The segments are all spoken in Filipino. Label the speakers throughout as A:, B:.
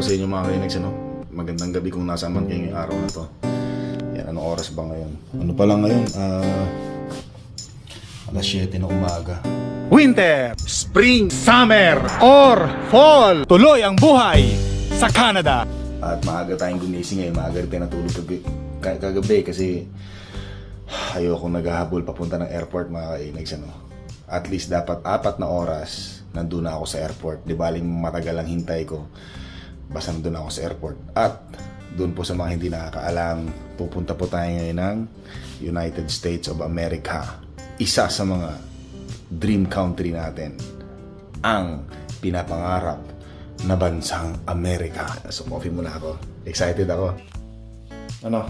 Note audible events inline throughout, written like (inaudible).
A: araw sa inyo mga kainags, ano? Magandang gabi kung nasa man kayo ngayong araw na to. Yan, anong oras ba ngayon? Ano pa lang ngayon? Ah, alas 7 na umaga.
B: Winter, Spring, Summer, or Fall. Tuloy ang buhay sa Canada.
A: At maaga tayong gumising ngayon, maaga rin tayo natulog kagabi, ka- kagabi kasi ayoko naghahabol papunta ng airport mga kainags, ano? At least dapat apat na oras nandun na ako sa airport. Di baling matagal ang hintay ko. Basta nandun ako sa airport. At doon po sa mga hindi nakakaalam, pupunta po tayo ngayon ng United States of America. Isa sa mga dream country natin. Ang pinapangarap na bansang Amerika. So, coffee muna ako. Excited ako. Ano?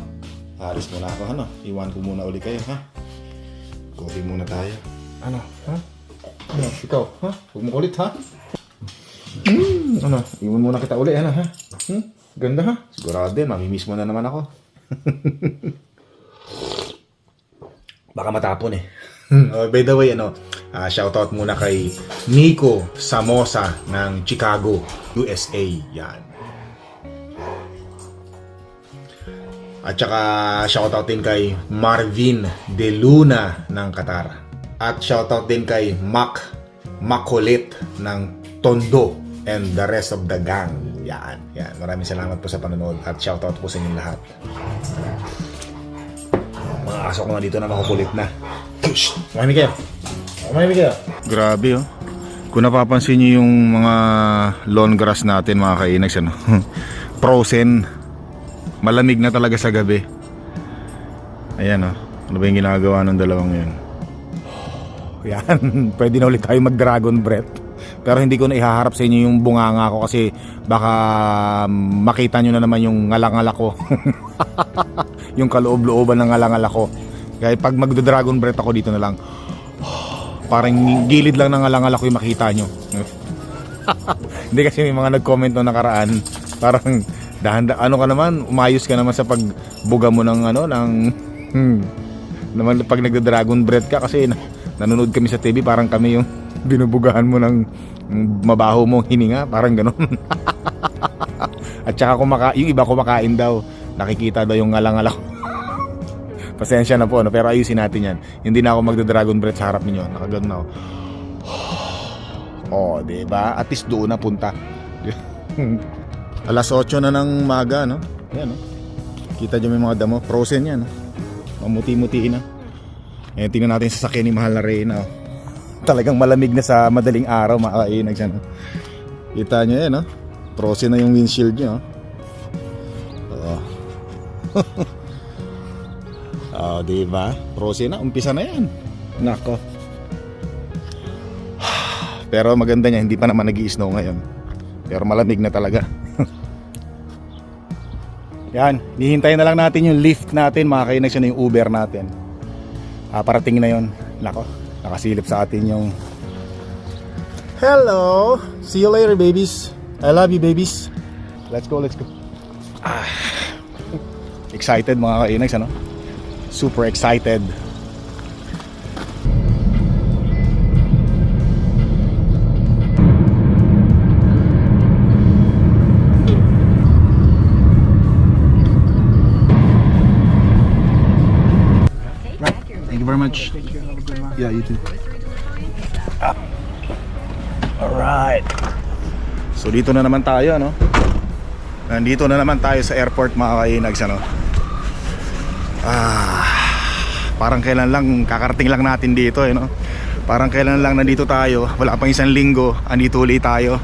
A: Alis muna ako, ano? Iwan ko muna uli kayo, ha? Coffee muna tayo. Ano? Ha? Ano? Ikaw, ha? Huwag mo kulit, ha? Hmm, ano? Iwan muna kita uli, ano, ha? Hmm? Ganda, ha? Sigurado din, mamimiss mo na naman ako. (laughs) Baka matapon eh. (laughs) Oh, by the way, ano, ah, shoutout muna kay Nico Samosa ng Chicago, USA. Yan. At saka shoutout din kay Marvin De Luna ng Qatar. At shoutout din kay Mac Makulit ng Tondo and the rest of the gang. Yan. Yan. Maraming salamat po sa panonood at shoutout po sa inyong lahat. Mga aso ko nga dito na makukulit na. Shh! Mahinig kayo. Mahinig kayo. Grabe oh. Kung napapansin niyo yung mga lawn grass natin mga kainags ano. (laughs) Frozen. Malamig na talaga sa gabi. Ayan oh. Ano ba yung ginagawa ng dalawang yun? (sighs) Yan. (laughs) Pwede na ulit tayo mag-dragon breath. Pero hindi ko na ihaharap sa inyo yung bunganga ko kasi baka makita nyo na naman yung ngalangal ko. (laughs) yung kaloob-looban ng ngalangal ko. Kaya pag magdo-dragon breath ako dito na lang, (sighs) parang gilid lang ng ngalangal ako yung makita nyo. (laughs) hindi kasi may mga nag-comment no nakaraan. Parang dahan ano ka naman, umayos ka naman sa pagbuga mo ng ano, ng (laughs) hmm, naman pag nagdo-dragon breath ka kasi na, nanonood kami sa TV parang kami yung binubugahan mo ng mabaho mong hininga parang ganun. (laughs) At saka kumaka, yung iba kumakain daw. Nakikita daw yung ngalangal ako (laughs) pasensya na po no? pero ayusin natin yan. Hindi na ako magda-dragon breath sa harap ninyo. Nakaganon ako. (sighs) Oh di ba? At least doon na punta. (laughs) Alas 8 na ng maga no? Yan no? Kita dyan may mga damo. Frozen yan no? mamuti-muti na. Eh, tingnan natin sa sasakyan ni Mahal na Reyna. Oh. Talagang malamig na sa madaling araw, mga kainag siya. No? Kita nyo yan, no? Frozen na yung windshield nyo. Oh. (laughs) oh, di ba? Frozen na, umpisa na yan. Nako. (sighs) Pero maganda niya, hindi pa naman nag snow ngayon. Pero malamig na talaga. (laughs) yan, hihintayin na lang natin yung lift natin, mga kainag siya na yung Uber natin. Ah, parating na yon. Nako, nakasilip sa atin yung Hello! See you later, babies. I love you, babies. Let's go, let's go. Ah, excited mga kainags, ano? Super excited. Thank you very much. Yeah, you too. Alright. So dito na naman tayo, no? Nandito na naman tayo sa airport mga kainags, ano? Ah, parang kailan lang, kakarating lang natin dito, eh, no? Parang kailan lang nandito tayo, wala pang isang linggo, andito ulit tayo.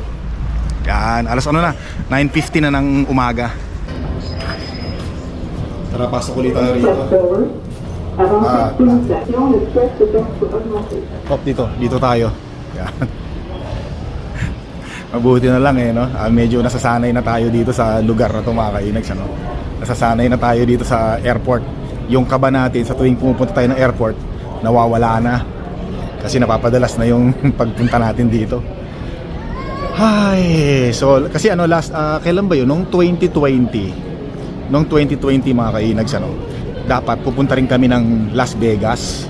A: Yan, alas ano na, 9.50 na ng umaga. Tara, pasok ulit tayo rito. Ah. Hop, dito. Dito tayo. Yan. (laughs) Mabuti na lang eh, no? Ah, medyo nasasanay na tayo dito sa lugar na ito mga kainags, ano? Nasasanay na tayo dito sa airport. Yung kaba natin sa tuwing pumupunta tayo ng airport, nawawala na. Kasi napapadalas na yung (laughs) pagpunta natin dito. Ay, so kasi ano last ah, kailan ba 'yun? Nung 2020. Nung 2020 mga kainags ano. Dapat pupunta rin kami ng Las Vegas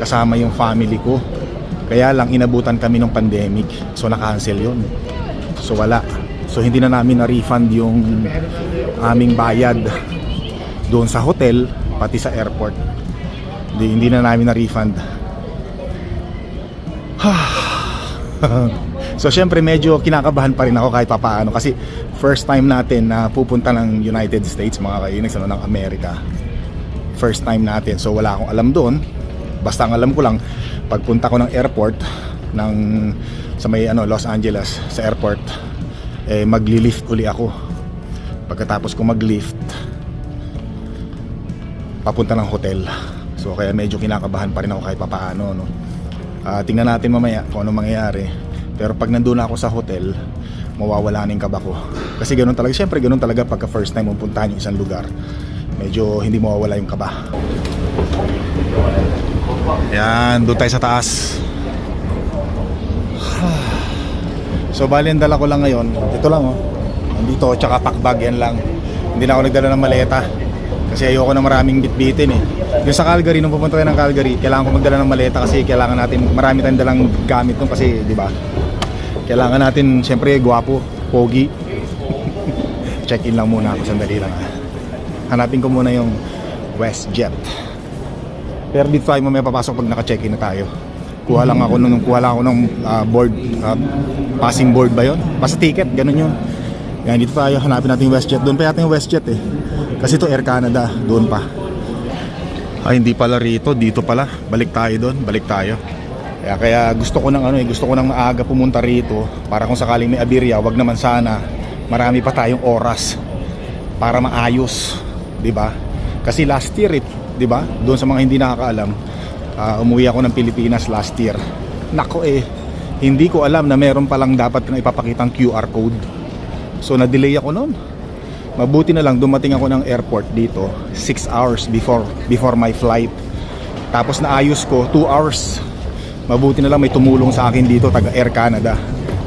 A: kasama yung family ko. Kaya lang inabutan kami ng pandemic. So na-cancel 'yun. So wala. So hindi na namin na-refund yung aming bayad doon sa hotel pati sa airport. Hindi, hindi na namin na-refund. (sighs) so syempre medyo kinakabahan pa rin ako kahit papaano kasi first time natin na pupunta ng United States mga kainags ano, ng Amerika. First time natin. So wala akong alam doon. Basta ang alam ko lang pagpunta ko ng airport ng sa may ano Los Angeles sa airport eh magli-lift uli ako. Pagkatapos ko mag-lift papunta ng hotel. So kaya medyo kinakabahan pa rin ako kahit papaano no. Ah, tingnan natin mamaya kung ano mangyayari. Pero pag nandun ako sa hotel, mawawala na yung kaba ko. Kasi ganun talaga, syempre ganun talaga pagka first time mong puntahan yung isang lugar. Medyo hindi mawawala yung kaba. Yan, doon tayo sa taas. (sighs) So bali ang dala ko lang ngayon, ito lang oh. Nandito, tsaka packbag yan lang. Hindi na ako nagdala ng maleta. Kasi ayoko na maraming bitbitin eh. Yung sa Calgary, nung pupunta tayo ng Calgary, kailangan ko magdala ng maleta kasi kailangan natin, marami tayong dalang gamit nung kasi, di ba? Kailangan natin, syempre, gwapo, pogi. (laughs) Check-in lang muna ako, sandali lang. ah. Hanapin ko muna yung WestJet. Pero dito tayo mamaya papasok pag naka-check-in na tayo. Kuha lang ako nung kuha lang ako ng ah, board, ah, passing board ba yon? Basta ticket, ganun yun. Yan, dito tayo, hanapin natin yung WestJet. Doon pa yata yung WestJet eh. Kasi to Air Canada, doon pa. Ay, hindi pala rito, dito pala. Balik tayo doon, balik tayo. Kaya, kaya gusto ko ng ano eh, gusto ko ng maaga pumunta rito para kung sakaling may abirya, wag naman sana marami pa tayong oras para maayos, 'di ba? Kasi last year, eh, 'di ba? Doon sa mga hindi nakakaalam, ah, umuwi ako ng Pilipinas last year. Nako eh, hindi ko alam na meron palang dapat kang ipapakitang QR code. So na-delay ako noon. Mabuti na lang dumating ako ng airport dito 6 hours before before my flight. Tapos naayos ko 2 hours. Mabuti na lang may tumulong sa akin dito taga Air Canada.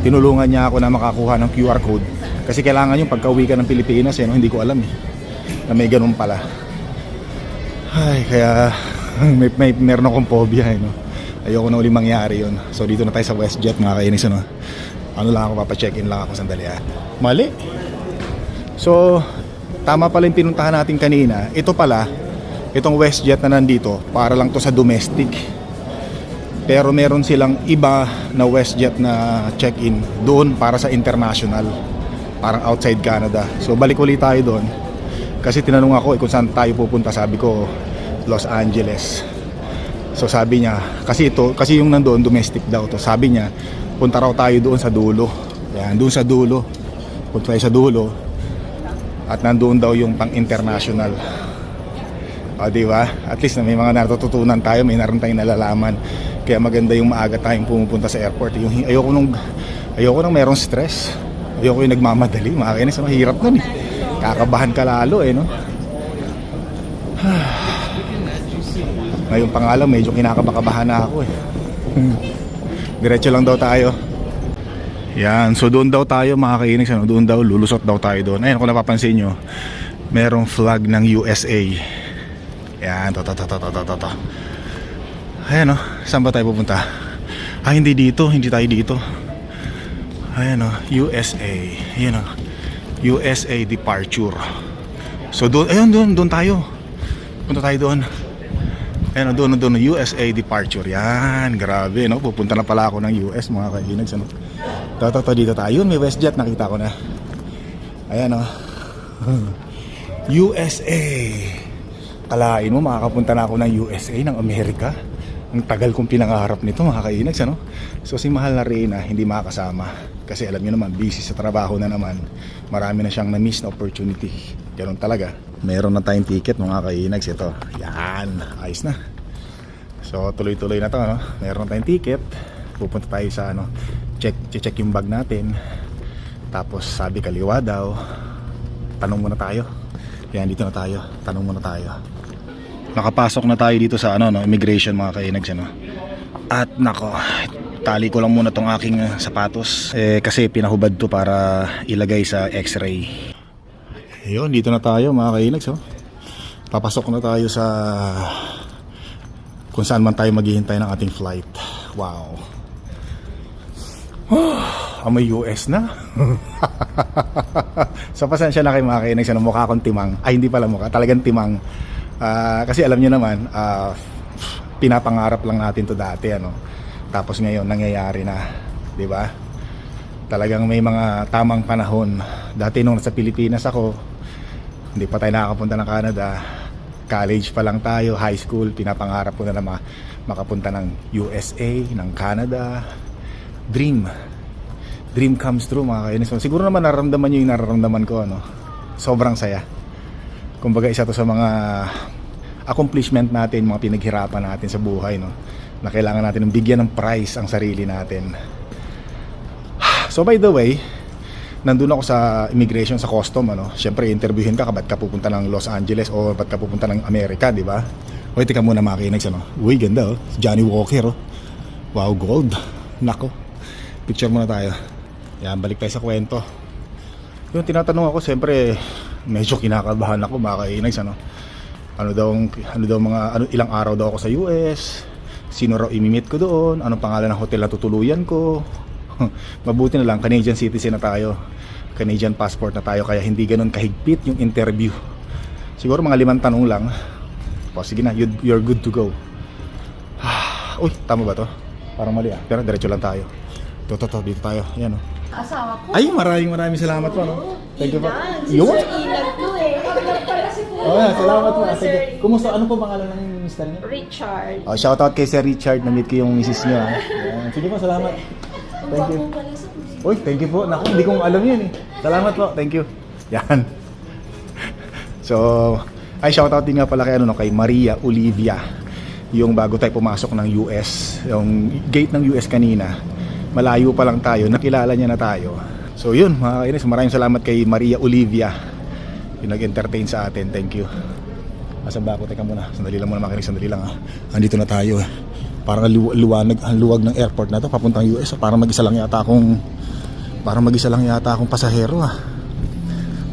A: Tinulungan niya ako na makakuha ng QR code kasi kailangan yung pagka-uwi ka ng Pilipinas eh, no? hindi ko alam eh. Na may ganun pala. Ay, kaya (laughs) may, may meron akong phobia eh, no? Ayoko na uli mangyari yun. So dito na tayo sa WestJet mga kainis ano. Ano lang ako papacheck-in lang ako sandali ah. Mali. So, tama pala yung pinuntahan natin kanina. Ito pala, itong WestJet na nandito, para lang to sa domestic. Pero meron silang iba na WestJet na check-in doon para sa international. Parang outside Canada. So, balik ulit tayo doon. Kasi tinanong ako eh, kung saan tayo pupunta. Sabi ko, Los Angeles. So, sabi niya, kasi ito, kasi yung nandoon, domestic daw to. Sabi niya, punta raw tayo doon sa dulo. Yan, doon sa dulo. Punta tayo sa dulo at nandoon daw yung pang international o di ba at least na may mga natututunan tayo may naroon tayong nalalaman kaya maganda yung maaga tayong pumupunta sa airport yung ayoko nung ayoko nung merong stress ayoko yung nagmamadali mga kainis mahirap nun eh Kakabahan ka lalo eh, no? (sighs) Ngayon pa nga medyo kinakabakabahan na ako eh. Hmm. Diretso lang daw tayo. Yan, so doon daw tayo mga kainis, ano, doon daw, lulusot daw tayo doon. Ayun, kung napapansin nyo, merong flag ng USA. Yan, to, to, to, to, to, to, to. Ayan o, saan ba tayo pupunta? Ah, hindi dito, hindi tayo dito. Ayan o, oh, USA. Ayan o. Oh. USA departure. So doon, ayun, doon, doon tayo. Punta tayo doon. Ayan, oh, doon, doon, USA departure. Yan, grabe, no? Pupunta na pala ako ng US, mga kainags, ano? To, dito tayo. May WestJet, nakita ko na. Ayan, oh. (laughs) USA. Kalain mo, makakapunta na ako ng USA, ng Amerika. Ang tagal kong pinangarap nito, mga kainags, ano? So, si Mahal na Reyna, hindi makakasama. Kasi alam niyo naman, busy sa trabaho na naman. Marami na siyang na-miss na opportunity. Ganun talaga. Meron na tayong ticket, mga kainags. Ito, yan, ayos na. So, tuloy-tuloy na to, ano? Meron na tayong ticket. Pupunta tayo sa, ano, check, check yung bag natin. Tapos, sabi kaliwa daw. Tanong muna tayo. Yan, dito na tayo. Tanong muna tayo. Nakapasok na tayo dito sa ano no, immigration mga kainags ano. At nako, tali ko lang muna tong aking uh, sapatos eh kasi pinahubad to para ilagay sa x-ray. Ayun, dito na tayo mga kainags oh. Papasok na tayo sa kung saan man tayo maghihintay ng ating flight. Wow. (sighs) Oh, amoy US na. (laughs) so pasensya na kayo mga kainig sa mukha akong timang. Ay hindi pala mukha, talagang timang. Ah, kasi alam nyo naman, ah, pinapangarap lang natin to dati ano. Tapos ngayon nangyayari na, 'di ba? Talagang may mga tamang panahon. Dati nung nasa Pilipinas ako, hindi pa tayo nakakapunta ng Canada. College pa lang tayo, high school, pinapangarap ko na na ma- makapunta ng USA, ng Canada. Dream. Dream comes true mga kainis. Siguro naman nararamdaman nyo yung nararamdaman ko. Ano? Sobrang saya. Kumbaga isa to sa mga accomplishment natin, mga pinaghirapan natin sa buhay. No? Na kailangan natin ng bigyan ng prize ang sarili natin. (sighs) So by the way, nandun ako sa immigration sa custom ano. Syempre interviewin ka ba't ka pupunta ng Los Angeles o ba't ka pupunta ng Amerika, di ba? Hoy, tika muna makinig ano. Uy, ganda oh. Johnny Walker oh. Wow, gold. (laughs) Nako. Picture muna tayo. Yan, balik tayo sa kwento. Yung tinatanong ako, siyempre, medyo kinakabahan ako, makakainag ano. Ano daw, ano daw mga, ano, ilang araw daw ako sa US, sino raw imimit ko doon, anong pangalan ng hotel na tutuluyan ko. (laughs) Mabuti na lang, Canadian citizen na tayo. Canadian passport na tayo, kaya hindi ganun kahigpit yung interview. Siguro mga limang tanong lang. O, sige na, you- you're good to go. (sighs) Uy, tama ba to? Parang mali ah. Pero diretso lang tayo. To, to, to, dito tayo. Yan oh.
C: Asawa ko.
A: Ay, maraming maraming salamat po. No? Thank you po.
C: Ilan. Si
A: Yun?
C: Sir Ilan to eh. pala si Kuya.
A: Oh, yeah, salamat po.
C: Sir
A: Kumusta? Ano po pangalan ng mister niyo?
C: Richard.
A: Oh, shout out kay Sir Richard. Na-meet ko yung misis niyo. ah. Sige po, salamat. Thank you.
C: Ang pala sa puso.
A: Uy, thank you po. Naku, hindi ko alam yun eh. Salamat po. Thank you. Yan. So, ay shout out din nga pala kay ano no, kay Maria Olivia. Yung bago tayo pumasok ng US, yung gate ng US kanina. Malayo pa lang tayo, nakilala niya na tayo. So yun, mga kainis, maraming salamat kay Maria Olivia. Yung nag-entertain sa atin. Thank you. Asan ba ako? Teka muna. Sandali lang muna makinig. Sandali lang ha. Andito na tayo. eh. Parang ang lu- luwanag, ang luwag ng airport na to papuntang US. Parang mag-isa lang yata akong parang mag-isa lang yata akong pasahero ha.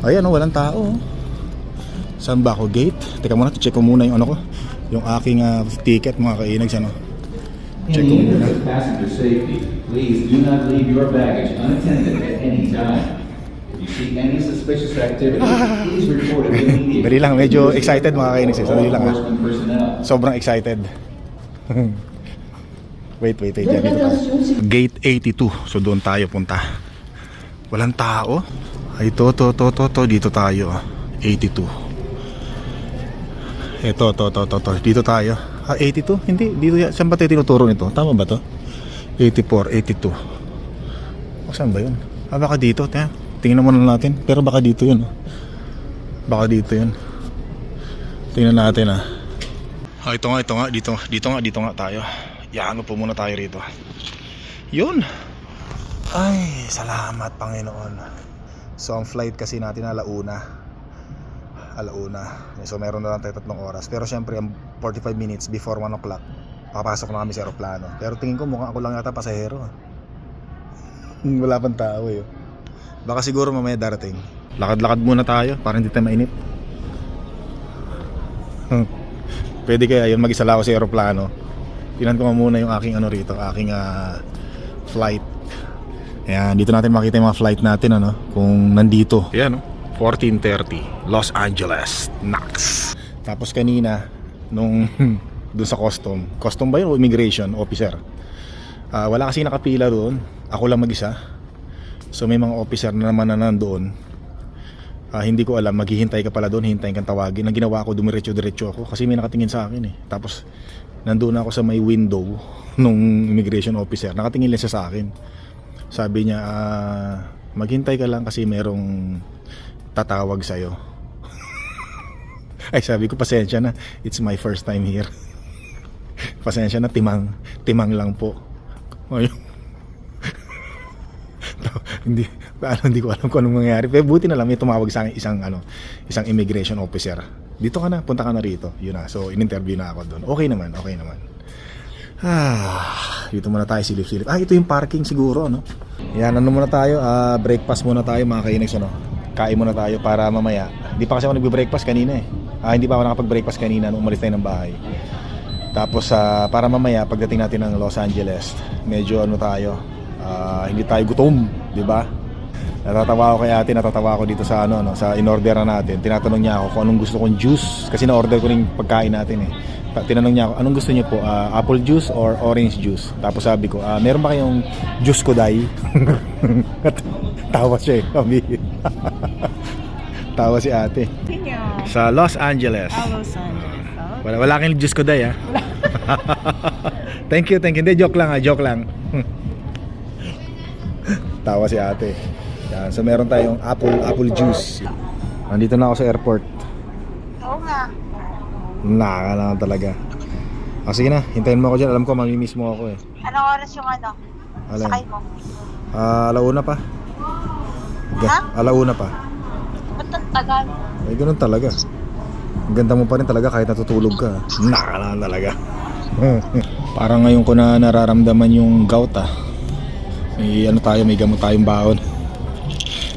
A: Ayan oh, walang tao. oh. Saan ba ako? Gate? Teka muna, check ko muna yung ano ko. Yung aking ah, ticket mga kainags ano. Muna.
D: interest of passenger safety, please do not leave your baggage unattended at any time. If you see any suspicious activity, please report it immediately.
A: Dali lang, medyo excited mga kainags. eh. Sandali lang ha.
D: Personnel.
A: Sobrang excited. (laughs) wait, wait, wait. Dito tayo. Gate 82. So doon tayo punta. Walang tao. Ay, to, to, to, to, to. Dito tayo. ah. 82. Ito, to, to, to, to. Dito tayo. Ah, 82? Hindi. Dito yan. Saan ba tayo tinuturo nito? Tama ba to? 84, 82. O, saan ba yun? Ah, baka dito. Tingnan, tingnan muna natin. Pero baka dito yun. oh. Baka dito yun. Tingnan natin ah. Ah, ito nga, ito nga, dito, dito nga, dito nga tayo. Yan, po muna tayo rito. Yun. Ay, salamat Panginoon. So, ang flight kasi natin alauna. Alauna. So, meron na lang tayo tatlong oras. Pero syempre, ang 45 minutes before 1 o'clock, papasok na kami sa aeroplano. Pero tingin ko mukhang ako lang yata pasahero. ah. Wala pang tao eh. Baka siguro mamaya darating. Lakad-lakad muna tayo para hindi tayo mainip. Pwede kaya yun mag-isa lang ako sa aeroplano. Tinan ko muna yung aking ano rito, aking ah, flight. Ayan, dito natin makita yung mga flight natin ano, kung nandito. Ayan, no? 14.30, Los Angeles, Knox. Tapos kanina, nung (laughs) doon sa custom, custom ba yun immigration officer? Ah, wala kasi nakapila doon. Ako lang mag-isa. So may mga officer na naman na nandoon. Ah, hindi ko alam, maghihintay ka pala doon, hintayin kang tawagin. Ang ginawa ko, dumiretso-diretso ako kasi may nakatingin sa akin eh. Tapos nandoon ako sa may window (laughs) nung immigration officer. Nakatingin lang siya sa akin. Sabi niya, ah, maghintay ka lang kasi merong tatawag sa'yo. Ay, sabi ko, pasensya na. It's my first time here. pasensya na, timang. Timang lang po. Ayun. hindi ano, hindi ko alam kung anong mangyayari. Pero buti na lang may tumawag sa isang ano, isang immigration officer. Dito ka na, punta ka na rito. Yun na. So in-interview na ako doon. Okay naman, okay naman. Ah, dito muna tayo silip-silip. Ah, ito yung parking siguro, no? Yan, ano muna tayo? Ah, breakfast muna tayo mga kainags, ano? Kain muna tayo para mamaya. Hindi pa kasi ako nagbe-breakfast kanina eh. Ah, hindi pa ako nakapag-breakfast kanina nung umalis tayo ng bahay. Tapos ah, para mamaya pagdating natin ng Los Angeles, medyo ano tayo, ah, hindi tayo gutom, 'di ba? Natatawa ako kay ate, natatawa ako dito sa ano, no, sa in-order na natin. Tinatanong niya ako kung anong gusto kong juice kasi na-order ko rin pagkain natin eh. Tinanong niya ako, anong gusto niyo po? Ah, apple juice or orange juice? Tapos sabi ko, ah, meron ba kayong juice ko dai? (laughs) Tawa siya eh. Kami. (laughs) Tawa si ate. Sa Los Angeles.
C: Los Angeles.
A: Wala, wala kang juice ko dai ah. (laughs) thank you, thank you. Hindi, joke lang ah, joke lang. Tawa si ate. Yan, so meron tayong apple apple juice. Nandito na ako sa airport.
C: Oo nga.
A: Naka lang talaga. Ah, sige na, hintayin mo ako dyan. Alam ko, mamimiss mo ako eh.
C: Anong oras yung ano?
A: Alin?
C: Sakay mo?
A: Ah, alauna pa. Ga,
C: Ha?
A: alauna pa.
C: Ba't ang tagal?
A: Ay, ganun talaga. Ang ganda mo pa rin talaga kahit natutulog ka. Naka lang talaga. (laughs) Parang ngayon ko na nararamdaman yung gout ah. May ano tayo, may gamot tayong baon.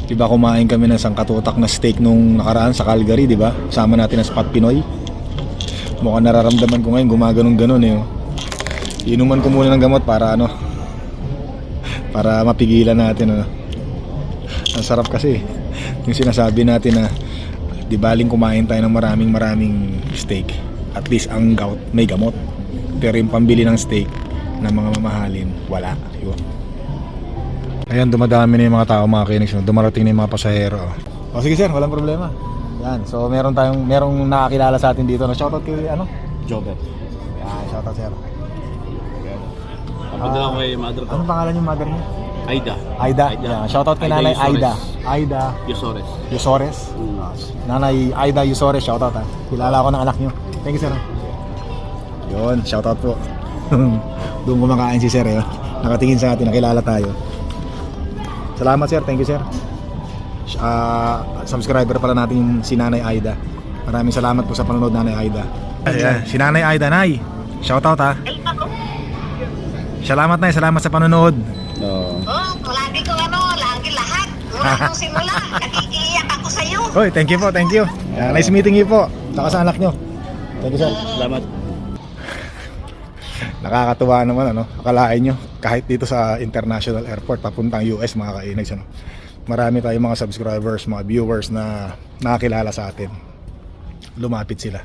A: Di ba kumain kami ng sangkatutak na steak nung nakaraan sa Calgary, di ba? Sama natin ang Spot Pinoy. Mukhang nararamdaman ko ngayon gumaganong-ganon eh. oh. Inuman ko muna ng gamot para ano, para mapigilan natin ano. Ang sarap kasi yung sinasabi natin na di baling kumain tayo ng maraming maraming steak. At least ang gout may gamot. Pero yung pambili ng steak na mga mamahalin, wala. Yun. Ayan, dumadami na yung mga tao mga kinigs. no? Dumarating na yung mga pasahero. O sige sir, walang problema. Yan, so meron tayong, merong nakakilala sa atin dito. No? Shoutout kay, ano? Jobet. Yan, shoutout sir.
E: Papadala ko kay mother ko.
A: Anong pangalan yung mother niya?
E: Aida.
A: Aida.
E: Aida.
A: Yan, shoutout kay
E: Aida
A: nanay
E: Yusores.
A: Aida. Aida
E: Yosores.
A: Yusores. Nanay Aida Yusores, shoutout ha. Kilala ko ng anak nyo. Thank you sir. Yun, shoutout po. (laughs) Doon kumakain si sir eh. Nakatingin sa atin, nakilala tayo. Salamat sir, thank you sir. Ah, subscriber pala natin yung si Nanay Aida. Maraming salamat po sa panonood Nanay Aida. Ayan, si Nanay Aida, Nay. Shoutout ha. Salamat Nay, salamat sa panonood.
E: Oo.
C: Oh, lagi ko ano, lagi lahat. Mula nung simula, nakikiyak ako sa'yo.
A: Oy, thank you po, thank you. Yeah, nice meeting you po. Saka sa anak nyo. Thank you sir.
E: Salamat.
A: Nakakatuwa naman ano, akalain nyo kahit dito sa international airport papuntang US mga kainags ano. Marami tayong mga subscribers, mga viewers na nakakilala sa atin. Lumapit sila.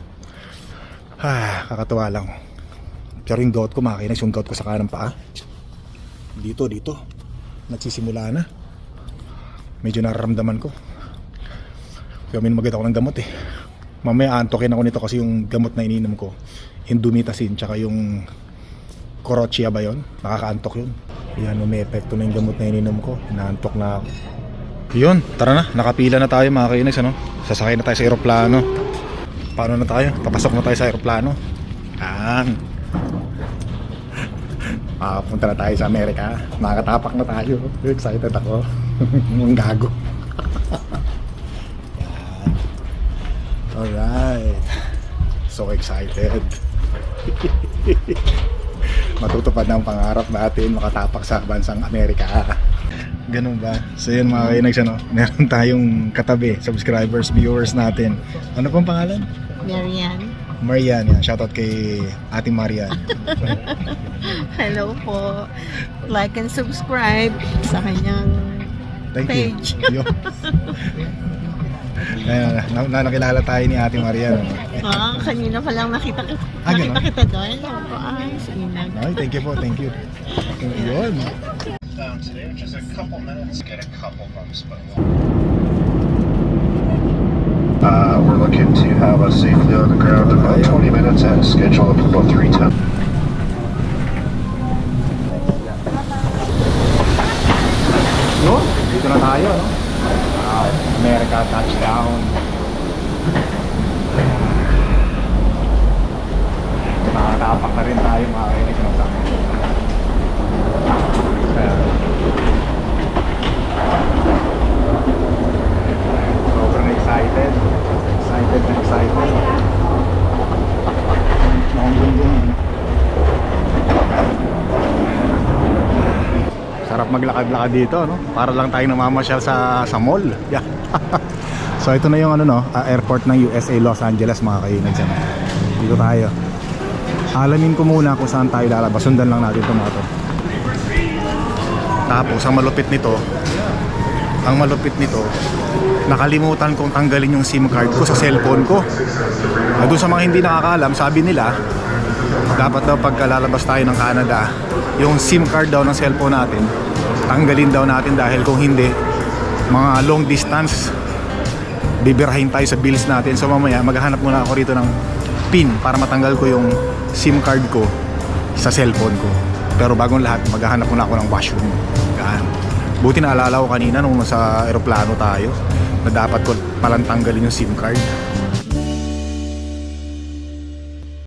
A: Ah, kakatuwa lang. Pero yung gout ko mga kainags, yung gout ko sa kanang paa. Dito, dito. Nagsisimula na. Medyo nararamdaman ko. Kaya mag ako ng gamot eh. Mamaya antokin ako nito kasi yung gamot na ininom ko. Indomitasin tsaka yung Korochia ba yon? Nakakaantok yun. Yan, may epekto na yung gamot na ininom ko. Inaantok na ako. Yun, tara na. Nakapila na tayo mga kainis, ano? Sasakay na tayo sa aeroplano. Paano na tayo? Papasok na tayo sa aeroplano. Yan. (laughs) Makapunta na tayo sa Amerika. Makakatapak na tayo. Excited ako. (laughs) Ang gago. Alright. So excited. (laughs) matutupad ng pangarap natin makatapak sa bansang Amerika. Ganun ba? So yun mga kainags, ano, meron tayong katabi, subscribers, viewers natin. Ano pong pangalan?
C: Marian.
A: Marian, yan. Shoutout kay Ate Marian. (laughs)
F: Hello po. Like and subscribe sa kanyang
A: Thank
F: Page.
A: you. (laughs) Ayun, na, na, nakilala tayo ni Ate Marian. ano.
F: Ah, kanina pa lang nakita, ki-
A: Ah,
F: nakita
A: ganun?
F: kita doon. Sabi ko, ay, sinag.
A: Ay, thank you po, thank you. Yun.
G: Uh, we're looking to have us safely on the ground in about 20 minutes and schedule up about 310.
A: Yun, dito na tayo, no? Wow, America touchdown. Nakatapak na rin tayo mga kainis ng sa Ayan. Sobrang excited. Excited excited. Sarap maglakad-lakad dito, no? Para lang tayo namamasyal sa sa mall. Yeah. (laughs) so ito na yung ano no, ah, airport ng USA Los Angeles mga kainags ano. Dito tayo. Alamin ko muna kung saan tayo lalabas. Sundan lang natin ito mga. Tapos ang malupit nito, ang malupit nito, nakalimutan kong tanggalin yung SIM card ko sa cellphone ko. Ah, doon sa mga hindi nakakaalam, sabi nila, dapat daw pagka lalabas tayo ng Canada, yung SIM card daw ng cellphone natin, tanggalin daw natin dahil kung hindi, mga long distance, bibirahin tayo sa bills natin. So mamaya, maghahanap muna ako rito ng pin para matanggal ko yung SIM card ko sa cellphone ko. Pero bagong lahat, maghahanap muna ako ng washroom. Yan. Buti naalala ko kanina nung nasa aeroplano tayo na dapat ko palang tanggalin yung SIM card.